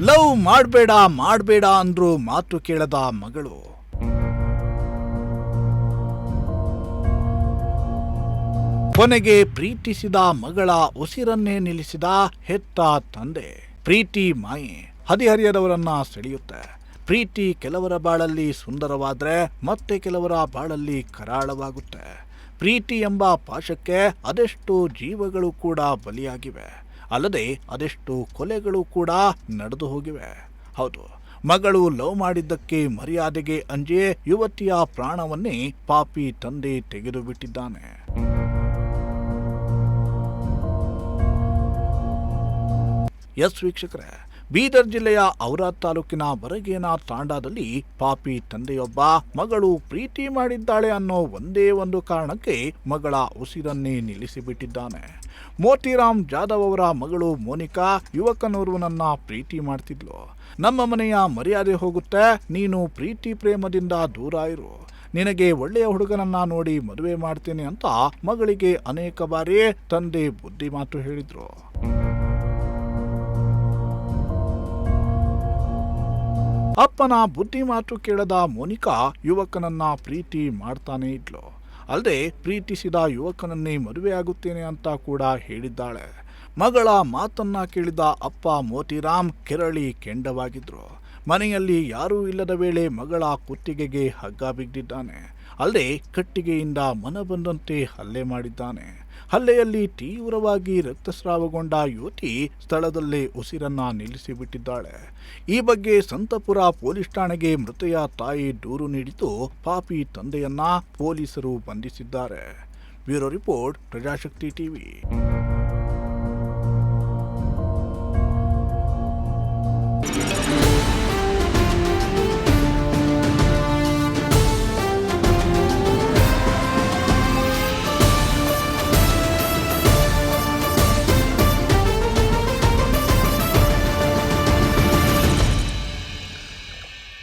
Love ಮಾಡಬೇಡ ಮಾಡಬೇಡ ಅಂದ್ರು ಮಾತು ಕೇಳದ ಮಗಳು. ಕೊನೆಗೆ ಪ್ರೀತಿಸಿದ ಮಗಳ ಉಸಿರನ್ನೇ ನಿಲ್ಲಿಸಿದ ಹೆತ್ತ ತಂದೆ. ಪ್ರೀತಿ ಮಾಯೆ, ಹದಿಹರಿಯದವರನ್ನ ಸೆಳೆಯುತ್ತೆ. ಪ್ರೀತಿ ಕೆಲವರ ಬಾಳಲ್ಲಿ ಸುಂದರವಾದ್ರೆ ಮತ್ತೆ ಕೆಲವರ ಬಾಳಲ್ಲಿ ಕರಾಳವಾಗುತ್ತೆ. ಪ್ರೀತಿ ಎಂಬ ಪಾಶಕ್ಕೆ ಅದೆಷ್ಟು ಜೀವಗಳು ಕೂಡ ಬಲಿಯಾಗಿವೆ. ಅಲ್ಲದೆ ಅದೆಷ್ಟು ಕೊಲೆಗಳು ಕೂಡ ನಡೆದು ಹೋಗಿವೆ. ಹೌದು, ಮಗಳು ಲವ್ ಮಾಡಿದ್ದಕ್ಕೆ ಮರ್ಯಾದೆಗೆ ಅಂಜೆ ಯುವತಿಯ ಪ್ರಾಣವನ್ನೇ ಪಾಪಿ ತಂದೆ ತೆಗೆದು ಬಿಟ್ಟಿದ್ದಾನೆ. ಎಸ್ ವೀಕ್ಷಕರೇ ಬೀದರ್ ಜಿಲ್ಲೆಯ ಔರಾದ್ ತಾಲೂಕಿನ ಬರಗೇನ ತಾಂಡಾದಲ್ಲಿ ಪಾಪಿ ತಂದೆಯೊಬ್ಬ ಮಗಳು ಪ್ರೀತಿ ಮಾಡಿದ್ದಾಳೆ ಅನ್ನೋ ಒಂದೇ ಒಂದು ಕಾರಣಕ್ಕೆ ಮಗಳ ಉಸಿರನ್ನೇ ನಿಲ್ಲಿಸಿಬಿಟ್ಟಿದ್ದಾನೆ. ಮೋತಿರಾಮ್ ಜಾಧವ್ ಅವರ ಮಗಳು ಮೋನಿಕಾ ಯುವಕನೋರ್ವನನ್ನ ಪ್ರೀತಿ ಮಾಡ್ತಿದ್ಲು. ನಮ್ಮ ಮನೆಯ ಮರ್ಯಾದೆ ಹೋಗುತ್ತೆ, ನೀನು ಪ್ರೀತಿ ಪ್ರೇಮದಿಂದ ದೂರ ಇರು. ನಿನಗೆ ಒಳ್ಳೆಯ ಹುಡುಗನನ್ನ ನೋಡಿ ಮದುವೆ ಮಾಡ್ತೇನೆ ಅಂತ ಮಗಳಿಗೆ ಅನೇಕ ಬಾರಿ ತಂದೆ ಬುದ್ಧಿ ಮಾತು ಹೇಳಿದ್ರು. ಅಪ್ಪನ ಬುದ್ಧಿ ಮಾತು ಕೇಳದ ಮೋನಿಕಾ ಯುವಕನನ್ನ ಪ್ರೀತಿ ಮಾಡ್ತಾನೆ ಇದ್ಲು. ಅಲ್ಲದೆ ಪ್ರೀತಿಸಿದ ಯುವಕನನ್ನೇ ಮದುವೆಯಾಗುತ್ತೇನೆ ಅಂತ ಕೂಡ ಹೇಳಿದ್ದಾಳೆ. ಮಗಳ ಮಾತನ್ನ ಕೇಳಿದ ಅಪ್ಪ ಮೋತಿರಾಮ್ ಕೆರಳಿ ಕೆಂಡವಾಗಿದ್ರು. ಮನೆಯಲ್ಲಿ ಯಾರೂ ಇಲ್ಲದ ವೇಳೆ ಮಗಳ ಕುತ್ತಿಗೆಗೆ ಹಗ್ಗ ಬಿದ್ದಿದ್ದಾನೆ. ಅಲ್ಲದೆ ಕಟ್ಟಿಗೆಯಿಂದ ಮನ ಬಂದಂತೆ ಹಲ್ಲೆ ಮಾಡಿದ್ದಾನೆ. ಹಲ್ಲೆಯಲ್ಲಿ ತೀವ್ರವಾಗಿ ರಕ್ತಸ್ರಾವಗೊಂಡ ಯುವತಿ ಸ್ಥಳದಲ್ಲೇ ಉಸಿರನ್ನ ನಿಲ್ಲಿಸಿಬಿಟ್ಟಿದ್ದಾಳೆ. ಈ ಬಗ್ಗೆ ಸಂತಪುರ ಪೊಲೀಸ್ ಠಾಣೆಗೆ ಮೃತೆಯ ತಾಯಿ ದೂರು ನೀಡಿದ್ದು ಪಾಪಿ ತಂದೆಯನ್ನ ಪೊಲೀಸರು ಬಂಧಿಸಿದ್ದಾರೆ. Bureau report Prajashakti TV.